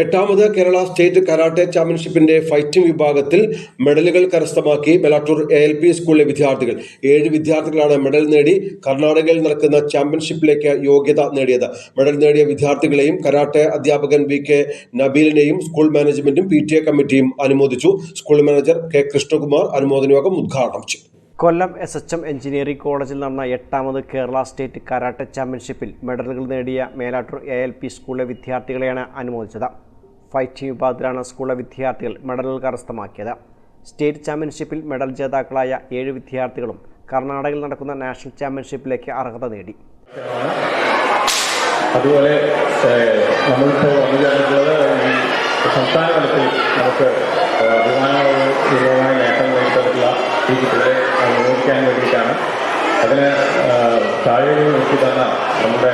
എട്ടാമത് Kerala state karate ചാമ്പ്യൻഷിപ്പിന്റെ fighting വിഭാഗത്തിൽ മെഡലുകൾ കരസ്ഥമാക്കി മെലാട്ടൂർ എ എൽ പി സ്കൂളിലെ വിദ്യാർത്ഥികൾ. ഏഴ് വിദ്യാർത്ഥികളാണ് മെഡൽ നേടി കർണാടകയിൽ നടക്കുന്ന ചാമ്പ്യൻഷിപ്പിലേക്ക് യോഗ്യത നേടിയത്. മെഡൽ നേടിയ വിദ്യാർത്ഥികളെയും കരാട്ടെ അധ്യാപകൻ വി കെ നബീലിനെയും സ്കൂൾ മാനേജ്മെന്റും പി ടി എ കമ്മിറ്റിയും അനുമോദിച്ചു. സ്കൂൾ മാനേജർ കെ കൃഷ്ണകുമാർ അനുമോദന യോഗം ഉദ്ഘാടനം ചെയ്തു. Kollam S H M engineering കോളേജിൽ നടന്ന എട്ടാമത് കേരള സ്റ്റേറ്റ് കരാട്ടെ ചാമ്പ്യൻഷിപ്പിൽ മെഡലുകൾ നേടിയ മേലാട്ടൂർ എ എൽ പി സ്കൂളിലെ വിദ്യാർത്ഥികളെയാണ് അനുമോദിച്ചത്. ഫൈറ്റിംഗ് വിഭാഗത്തിലാണ് സ്കൂളിലെ വിദ്യാർത്ഥികൾ മെഡലുകൾ കരസ്ഥമാക്കിയത്. സ്റ്റേറ്റ് ചാമ്പ്യൻഷിപ്പിൽ മെഡൽ ജേതാക്കളായ ഏഴ് വിദ്യാർത്ഥികളും കർണാടകയിൽ നടക്കുന്ന നാഷണൽ ചാമ്പ്യൻഷിപ്പിലേക്ക് അർഹത നേടി. അതുപോലെ നമ്മളിപ്പോൾ വന്നു ചേർന്നിട്ടുള്ളത് ഈ സംസ്ഥാന തലത്തിൽ നമുക്ക് ഏഹ്, അഭിമാനപൂർവമായ നേട്ടം നേടിയിട്ടുള്ള ഈ കുട്ടികളെ നിയോഗിക്കാൻ വേണ്ടിയിട്ടാണ്. അതിന് താഴെ നോക്കി തന്ന നമ്മുടെ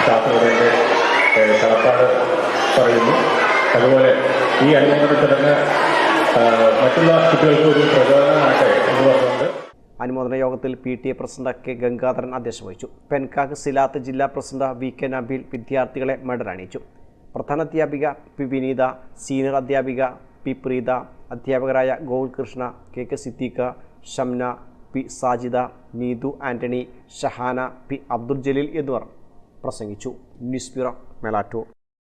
സ്റ്റാഫുകളുടെ കളപ്പാട് പറയുന്നു. അതുപോലെ ഈ അനുമോദന ചടങ്ങ് മറ്റുള്ള കുട്ടികൾക്ക് ഒരു പ്രചോദനമാകട്ടെ എന്ന് പറഞ്ഞുകൊണ്ട് അനുമോദന യോഗത്തിൽ P T A president K Gangadharan അധ്യക്ഷത വഹിച്ചു. പെൻകാക്ക് സിലാത്ത് ജില്ലാ പ്രസിഡന്റ് വി കെ നബീൽ വിദ്യാർത്ഥികളെ മെഡൽ അണിയിച്ചു പ്രധാന അധ്യാപിക പി വിനീത സീനിയർ അധ്യാപിക പി പ്രീത അധ്യാപകരായ Gokulkrishna K K Siddique Shamna P Sajida Neethu Antony Shahana P Abdul Jaleel എന്നിവർ പ്രസംഗിച്ചു. News bureau Melattur.